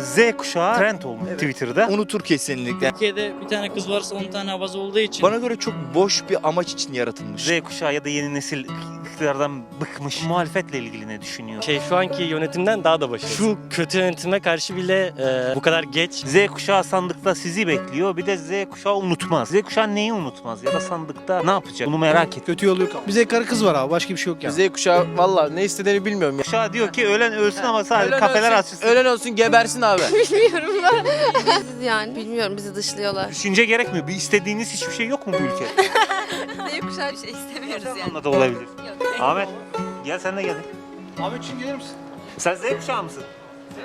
Z kuşağı trend olmuş Twitter'da. Unutur kesinlikle. Türkiye'de bir tane kız varsa 10 tane havası olduğu için Bana göre çok boş bir amaç için yaratılmış. Z kuşağı ya da yeni nesil iktidardan bıkmış. Muhalefetle ilgili ne düşünüyor? Şey şu anki yönetimden daha da başarılı. Şu kötü yönetime karşı bile e, bu kadar geç Z kuşağı sandıkta sizi bekliyor. Bir de Z kuşağı unutmaz. Z kuşağı neyi unutmaz? Ya da sandıkta ne yapacak? Bunu merak et. Kötü yolu yok. Bize karı kız var abi. Başka bir şey yok yani. Z kuşağı valla ne istediğini bilmiyorum ya. Kuşağı diyor ki ölen ölsün ama sadece kafeler ölsün, açılsın. Ölen olsun gebersin abi. Bilmiyorum ben. Biziz yani. Bilmiyorum bizi dışlıyorlar. Düşünce gerekmiyor. Bir istediğiniz hiçbir şey yok mu bu ülkede? Z kuşağı bir şey istemiyoruz Anla da olabilir. Ahmet gel sen de gel. Ahmetciğim gelir misin? Sen Z kuşağı mısın?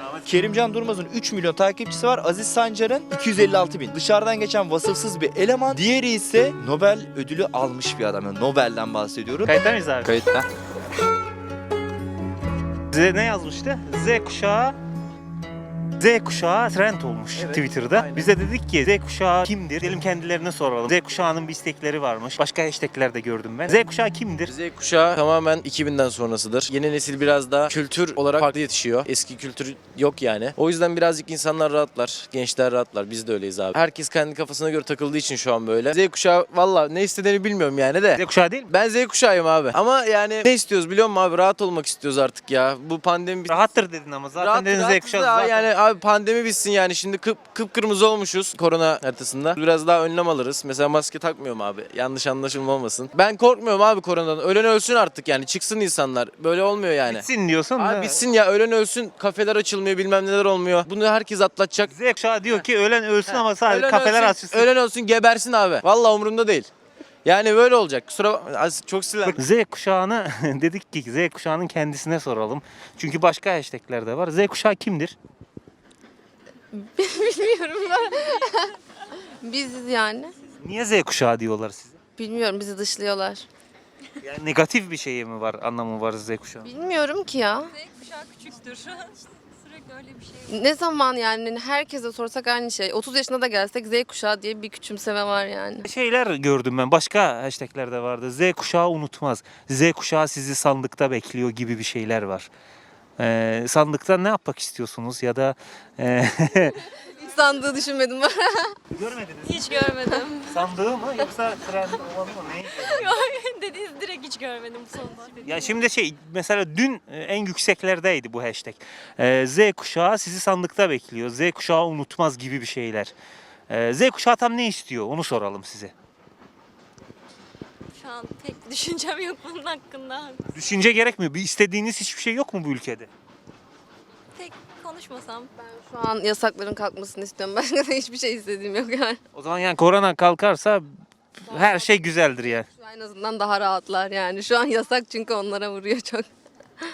Ahmet Kerimcan Durmaz'ın 3 milyon takipçisi var. Aziz Sancar'ın 256 bin. Dışarıdan geçen vasıfsız bir eleman. Diğeri ise Nobel ödülü almış bir adam. Yani Nobel'den bahsediyorum. Kayıtta mıyız abi? Kayıtta. Z ne yazmıştı? Z kuşağı Z kuşağı trend olmuş Evet, Twitter'da. aynen. Biz de dedik ki Z kuşağı kimdir? Gelin kendilerine soralım. Z kuşağının bir istekleri varmış. Başka hashtagler de gördüm ben. Z kuşağı kimdir? Z kuşağı tamamen 2000'den sonrasıdır. Yeni nesil biraz daha kültür olarak farklı yetişiyor. Eski kültür yok yani. O yüzden birazcık insanlar rahatlar. Gençler rahatlar. Biz de öyleyiz abi. Herkes kendi kafasına göre takıldığı için şu an böyle. Z kuşağı valla ne istediğini bilmiyorum yani de. Z kuşağı değil mi? Ben Z kuşağıyım abi. Ama yani ne istiyoruz biliyor musun abi? Rahat olmak istiyoruz artık ya. Bu pandemi bir Rahattır dedin ama zaten Rahat, dedin Z rahatız kuşağı da zaten. Yani abi pandemi bitsin yani şimdi kıp, kıpkırmızı olmuşuz korona haritasında. Biraz daha önlem alırız. Mesela maske takmıyorum abi. Yanlış anlaşılma olmasın. Ben korkmuyorum abi koronadan. Ölen ölsün artık yani. Çıksın insanlar. Böyle olmuyor yani. Bitsin diyorsun da. Abi bitsin ya ölen ölsün. Kafeler açılmıyor bilmem neler olmuyor. Bunu herkes atlatacak. Z kuşağı diyor ki ölen ölsün ama sadece Ölen kafeler ölsün, açılsın. Ölen ölsün gebersin abi. Vallahi umurumda değil. Yani böyle olacak. Kusura. Az- Çok silah. Z kuşağını dedik ki Z kuşağının kendisine soralım. Çünkü başka hashtagler de var. Z kuşağı kimdir? Bilmiyorum ben. Biziz yani. Niye Z kuşağı diyorlar size? Bilmiyorum bizi dışlıyorlar. Yani negatif bir şey mi var, anlamı var Z kuşağı? Bilmiyorum ki ya. kuşağı küçüktür. Sürekli öyle bir şey. Ne zaman yani herkese sorsak aynı şey. 30 yaşına da gelsek Z kuşağı diye bir küçümseme var yani. Şeyler gördüm ben. Başka hashtagler de vardı. Z kuşağı unutmaz. Z kuşağı sizi sandıkta bekliyor gibi bir şeyler var. Ee, sandıkta ne yapmak istiyorsunuz ya da e, sandığı düşünmedim ben. görmediniz Hiç görmedim. sandığı mı yoksa trend olanı mı neyi? Dediğiniz direkt hiç görmedim sonunda. Ya şimdi şey mesela dün e, en yükseklerdeydi bu hashtag. Z kuşağı sizi sandıkta bekliyor. Z kuşağı unutmaz gibi bir şeyler. Z kuşağı tam ne istiyor onu soralım size. Şu an pek düşüncem yok bunun hakkında. Düşünce gerekmiyor. Bir istediğiniz hiçbir şey yok mu bu ülkede? Tek konuşmasam. Şu an yasakların kalkmasını istiyorum. Başka da hiçbir şey istediğim yok yani. O zaman yani korona kalkarsa her şey güzeldir yani. Şu an en azından daha rahatlar yani. Şu an yasak çünkü onlara vuruyor çok.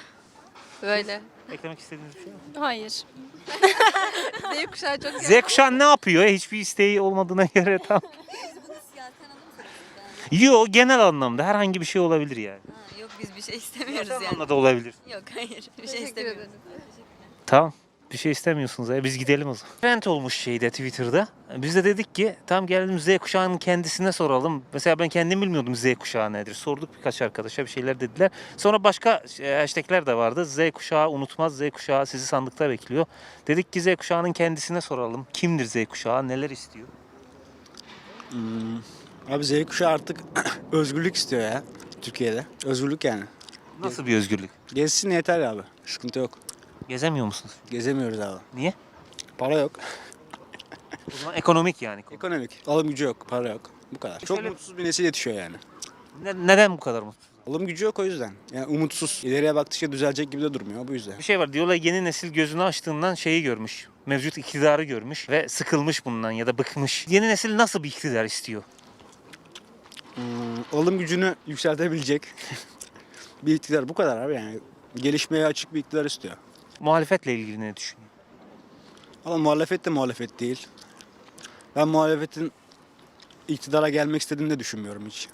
Böyle. Eklemek istediğiniz bir şey var mı? Hayır. Z kuşağı çok Z kuşağı ne yapıyor? Hiçbir isteği olmadığına göre tam. Yok genel anlamda herhangi bir şey olabilir yani. yok biz bir şey istemiyoruz Genel anlamda olabilir. Yok hayır. Bir şey istemiyoruz. Tamam. Bir şey istemiyorsunuz ya. Biz gidelim o zaman. Trend olmuş şeyde Twitter'da. Biz de dedik ki tam gelelim Z kuşağının kendisine soralım. Mesela ben kendim bilmiyordum Z kuşağı nedir. Sorduk birkaç arkadaşa bir şeyler dediler. Sonra başka e, hashtagler de vardı. Z kuşağı unutmaz. Z kuşağı sizi sandıkta bekliyor. Dedik ki Z kuşağının kendisine soralım. Kimdir Z kuşağı? Neler istiyor? Abi Z kuşağı artık özgürlük istiyor ya. Türkiye'de. Özgürlük yani. Nasıl bir özgürlük? Gezsin yeter abi. Sıkıntı yok. Gezemiyor musunuz? Gezemiyoruz abi. Niye? Para yok. O zaman ekonomik yani. Ekonomik. Alım gücü yok. Para yok. Bu kadar. Çok Şöyle- mutsuz bir nesil yetişiyor yani. Ne- neden bu kadar mutlu? Alım gücü yok o yüzden. Yani umutsuz. İleriye baktıkça düzelecek gibi de durmuyor bu yüzden. Bir şey var diyorlar yeni nesil gözünü açtığından şeyi görmüş. Mevcut iktidarı görmüş ve sıkılmış bundan ya da bıkmış. Yeni nesil nasıl bir iktidar istiyor? Hmm, alım gücünü yükseltebilecek bir iktidar. Bu kadar abi yani. Gelişmeye açık bir iktidar istiyor. Muhalefetle ilgili ne düşünüyor? Ama muhalefet de muhalefet değil. Ben muhalefetin iktidara gelmek istediğini de düşünmüyorum hiç.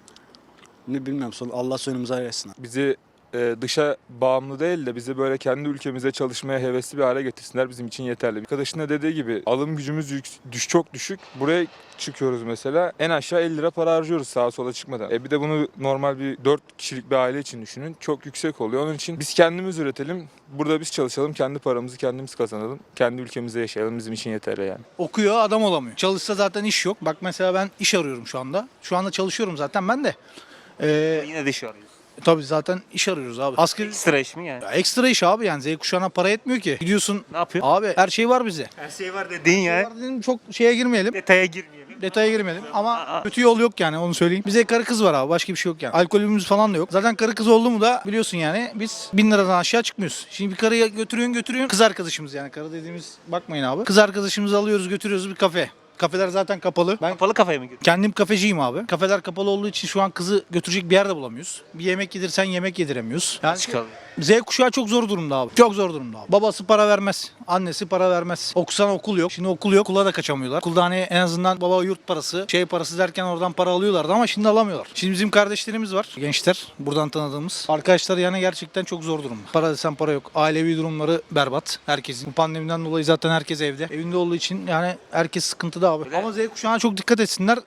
Ne bilmiyorum. son- Allah sonumuzu ayırsın. Bizi e, dışa bağımlı değil de bizi böyle kendi ülkemize çalışmaya hevesli bir hale getirsinler bizim için yeterli. Arkadaşın da dediği gibi alım gücümüz yük- düş, çok düşük. Buraya çıkıyoruz mesela en aşağı 50 lira para harcıyoruz sağa sola çıkmadan. E bir de bunu normal bir 4 kişilik bir aile için düşünün. Çok yüksek oluyor. Onun için biz kendimiz üretelim. Burada biz çalışalım. Kendi paramızı kendimiz kazanalım. Kendi ülkemizde yaşayalım. Bizim için yeterli yani. Okuyor adam olamıyor. Çalışsa zaten iş yok. Bak mesela ben iş arıyorum şu anda. Şu anda çalışıyorum zaten ben de. Ee, Yine de iş arıyoruz. Tabii zaten iş arıyoruz abi. Asgari Ekstra iş mi yani? Ya ekstra iş abi yani Z kuşağına para etmiyor ki. Gidiyorsun Ne yapıyor? abi her şey var bize. Her şey var dediğin ya. Var dedim, Çok şeye girmeyelim. Detaya girmeyelim. Detaya girmeyelim ama kötü yol yok yani onu söyleyeyim. Bize karı kız var abi başka bir şey yok yani. Alkolümüz falan da yok. Zaten karı kız oldu mu da biliyorsun yani biz bin liradan aşağı çıkmıyoruz. Şimdi bir karıya götürüyorsun götürüyorsun. Kız arkadaşımız yani karı dediğimiz bakmayın abi. Kız arkadaşımızı alıyoruz götürüyoruz bir kafe. Kafeler zaten kapalı. Ben Kapalı kafaya mı gidiyorsun? Kendim kafeciyim abi. Kafeler kapalı olduğu için şu an kızı götürecek bir yer de bulamıyoruz. Bir yemek yedirsen yemek yediremiyoruz. Yani Çıkalım. Z kuşağı çok zor durumda abi. Çok zor durumda abi. Babası para vermez. Annesi para vermez. Okusan okul yok. Şimdi okul yok. Okula da kaçamıyorlar. Okulda hani en azından baba yurt parası, şey parası derken oradan para alıyorlardı ama şimdi alamıyorlar. Şimdi bizim kardeşlerimiz var. Gençler. Buradan tanıdığımız. Arkadaşlar yani gerçekten çok zor durumda. Para desen para yok. Ailevi durumları berbat. Herkesin. Bu pandemiden dolayı zaten herkes evde. Evinde olduğu için yani herkes sıkıntıda abi. Ama Z kuşağına çok dikkat etsinler.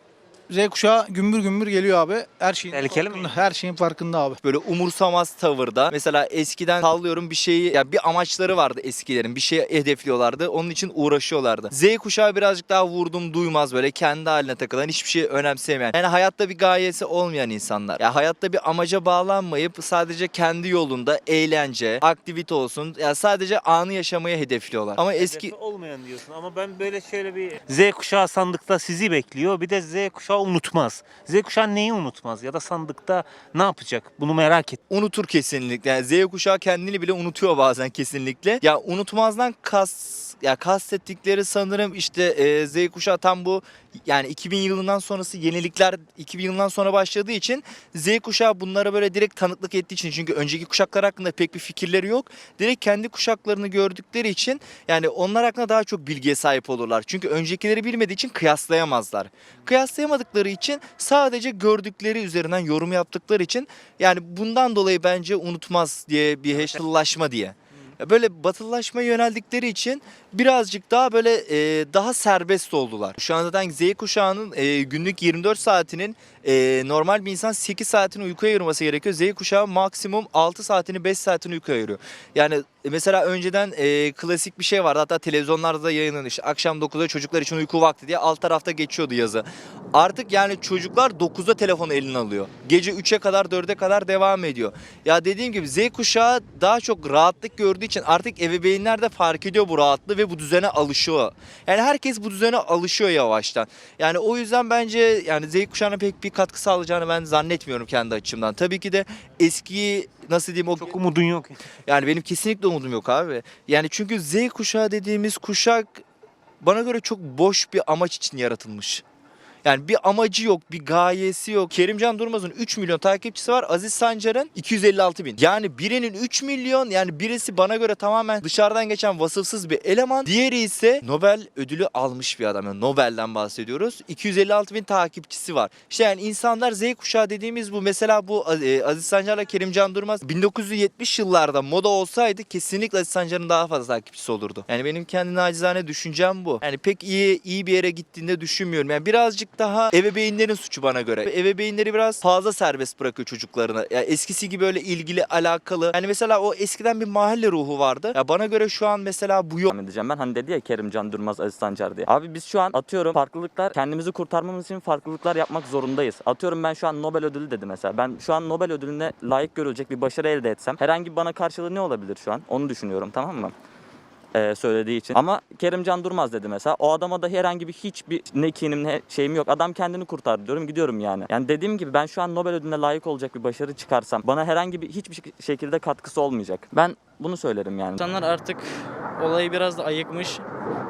Z kuşağı gümbür gümbür geliyor abi. Her şeyin Tehlikeli mi? farkında. Her şeyin farkında abi. Böyle umursamaz tavırda. Mesela eskiden sallıyorum bir şeyi ya bir amaçları vardı eskilerin. Bir şeye hedefliyorlardı. Onun için uğraşıyorlardı. Z kuşağı birazcık daha vurdum duymaz böyle kendi haline takılan hiçbir şey önemsemeyen. Yani hayatta bir gayesi olmayan insanlar. Ya hayatta bir amaca bağlanmayıp sadece kendi yolunda eğlence, aktivite olsun. Ya sadece anı yaşamayı hedefliyorlar. Ama eski Hedefi olmayan diyorsun ama ben böyle şöyle bir Z kuşağı sandıkta sizi bekliyor. Bir de Z kuşağı unutmaz. Z kuşağı neyi unutmaz ya da sandıkta ne yapacak? Bunu merak et. unutur kesinlikle. Yani Z kuşağı kendini bile unutuyor bazen kesinlikle. Ya unutmazdan kas ya kastettikleri sanırım işte e, Z kuşağı tam bu yani 2000 yılından sonrası yenilikler 2000 yılından sonra başladığı için Z kuşağı bunlara böyle direkt tanıklık ettiği için çünkü önceki kuşaklar hakkında pek bir fikirleri yok. Direkt kendi kuşaklarını gördükleri için yani onlar hakkında daha çok bilgiye sahip olurlar. Çünkü öncekileri bilmediği için kıyaslayamazlar. Kıyaslayamadıkları için sadece gördükleri üzerinden yorum yaptıkları için yani bundan dolayı bence unutmaz diye bir heşillaşma diye. Ya Böyle batılılaşmaya yöneldikleri için birazcık daha böyle e, daha serbest oldular. Şu an zaten Z kuşağının e, günlük 24 saatinin e, normal bir insan 8 saatini uykuya ayırması gerekiyor. Z kuşağı maksimum 6 saatini 5 saatini uykuya ayırıyor. Yani e, mesela önceden e, klasik bir şey vardı hatta televizyonlarda da yayınlanıyor. İşte akşam 9'da çocuklar için uyku vakti diye alt tarafta geçiyordu yazı. Artık yani çocuklar 9'da telefonu eline alıyor. Gece 3'e kadar 4'e kadar devam ediyor. Ya dediğim gibi Z kuşağı daha çok rahatlık gördüğü için artık ebeveynler de fark ediyor bu rahatlığı ve bu düzene alışıyor. Yani herkes bu düzene alışıyor yavaştan. Yani o yüzden bence yani Z kuşağına pek bir katkı sağlayacağını ben zannetmiyorum kendi açımdan. Tabii ki de eski nasıl diyeyim o Çok umudun yok. yani benim kesinlikle umudum yok abi. Yani çünkü Z kuşağı dediğimiz kuşak bana göre çok boş bir amaç için yaratılmış. Yani bir amacı yok, bir gayesi yok. Kerimcan Durmaz'ın 3 milyon takipçisi var. Aziz Sancar'ın 256 bin. Yani birinin 3 milyon yani birisi bana göre tamamen dışarıdan geçen vasıfsız bir eleman. Diğeri ise Nobel ödülü almış bir adam. Yani Nobel'den bahsediyoruz. 256 bin takipçisi var. İşte yani insanlar Z kuşağı dediğimiz bu. Mesela bu e, Aziz Sancar'la Kerimcan Durmaz 1970 yıllarda moda olsaydı kesinlikle Aziz Sancar'ın daha fazla takipçisi olurdu. Yani benim kendi nacizane düşüncem bu. Yani pek iyi iyi bir yere gittiğinde düşünmüyorum. Yani birazcık daha ebeveynlerin suçu bana göre. Ebeveynleri biraz fazla serbest bırakıyor çocuklarını. Ya eskisi gibi öyle ilgili alakalı. Yani mesela o eskiden bir mahalle ruhu vardı. Ya bana göre şu an mesela bu yok. devam edeceğim ben. Hani dedi ya Kerimcan Durmaz, Aziz Sancar diye. Abi biz şu an atıyorum farklılıklar, kendimizi kurtarmamız için farklılıklar yapmak zorundayız. Atıyorum ben şu an Nobel ödülü dedi mesela. Ben şu an Nobel ödülüne layık görülecek bir başarı elde etsem herhangi bana karşılığı ne olabilir şu an? Onu düşünüyorum tamam mı? Ee, söylediği için. Ama Kerimcan Durmaz dedi mesela. O adama da herhangi bir hiçbir ne kinim ne şeyim yok. Adam kendini kurtardı diyorum gidiyorum yani. Yani dediğim gibi ben şu an Nobel ödülüne layık olacak bir başarı çıkarsam bana herhangi bir hiçbir şekilde katkısı olmayacak. Ben bunu söylerim yani. İnsanlar artık olayı biraz da ayıkmış.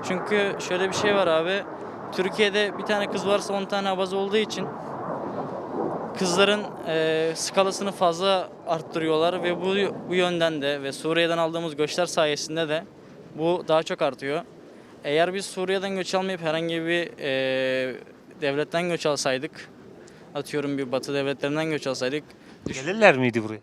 Çünkü şöyle bir şey var abi. Türkiye'de bir tane kız varsa 10 tane abaz olduğu için kızların eee, skalasını fazla arttırıyorlar ve bu bu yönden de ve Suriye'den aldığımız göçler sayesinde de bu daha çok artıyor. Eğer biz Suriye'den göç almayıp herhangi bir eee, devletten göç alsaydık, atıyorum bir batı devletlerinden göç alsaydık, düş- Gelirler miydi buraya?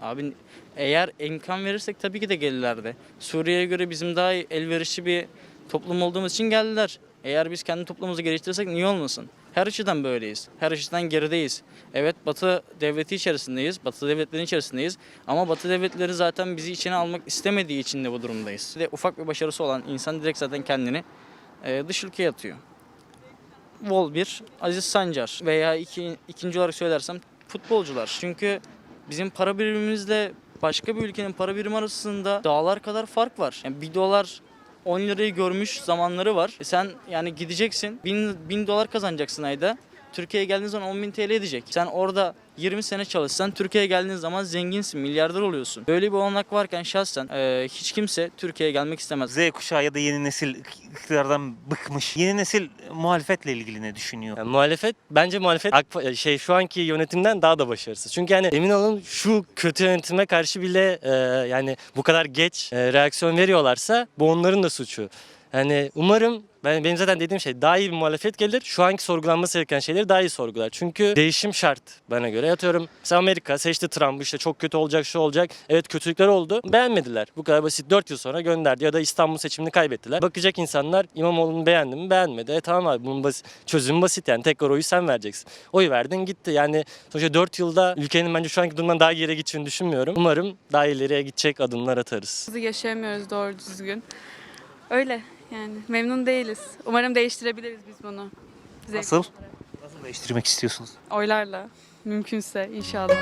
Abi eğer imkan verirsek tabii ki de gelirlerdi. Suriye'ye göre bizim daha elverişli bir toplum olduğumuz için geldiler. Eğer biz kendi toplumumuzu geliştirirsek niye olmasın? Her açıdan böyleyiz. Her açıdan gerideyiz. Evet Batı devleti içerisindeyiz. Batı devletlerin içerisindeyiz. Ama Batı devletleri zaten bizi içine almak istemediği için de bu durumdayız. De ufak bir başarısı olan insan direkt zaten kendini e, dış ülkeye atıyor. Vol 1, Aziz Sancar veya iki, ikinci olarak söylersem futbolcular. Çünkü bizim para birimimizle başka bir ülkenin para birimi arasında dağlar kadar fark var. Yani bir dolar 10 lirayı görmüş zamanları var. E sen yani gideceksin 1000, 1000 dolar kazanacaksın ayda. Türkiye'ye geldiğin zaman 10.000 TL edecek. Sen orada 20 sene çalışsan Türkiye'ye geldiğin zaman zenginsin, milyarder oluyorsun. Böyle bir olanak varken şahsen e, hiç kimse Türkiye'ye gelmek istemez. Z kuşağı ya da yeni nesil iktidardan bıkmış. Yeni nesil muhalefetle ilgili ne düşünüyor? Yani muhalefet bence muhalefet AK- şey şu anki yönetimden daha da başarısız. Çünkü yani emin olun şu kötü yönetime karşı bile e, yani bu kadar geç e, reaksiyon veriyorlarsa bu onların da suçu. Yani umarım ben benim zaten dediğim şey daha iyi bir muhalefet gelir. Şu anki sorgulanması gereken şeyleri daha iyi sorgular. Çünkü değişim şart bana göre. Yatıyorum mesela Amerika seçti Trump'ı işte çok kötü olacak şu olacak. Evet kötülükler oldu. Beğenmediler. Bu kadar basit 4 yıl sonra gönderdi ya da İstanbul seçimini kaybettiler. Bakacak insanlar İmamoğlu'nu beğendi mi beğenmedi. E tamam abi bunun basit, çözümü basit yani tekrar oyu sen vereceksin. Oy verdin gitti. Yani sonuçta 4 yılda ülkenin bence şu anki durumdan daha geriye gideceğini düşünmüyorum. Umarım daha ileriye gidecek adımlar atarız. Yaşayamıyoruz doğru düzgün. Öyle yani memnun değiliz. Umarım değiştirebiliriz biz bunu. Nasıl? Nasıl değiştirmek istiyorsunuz? Oylarla mümkünse inşallah.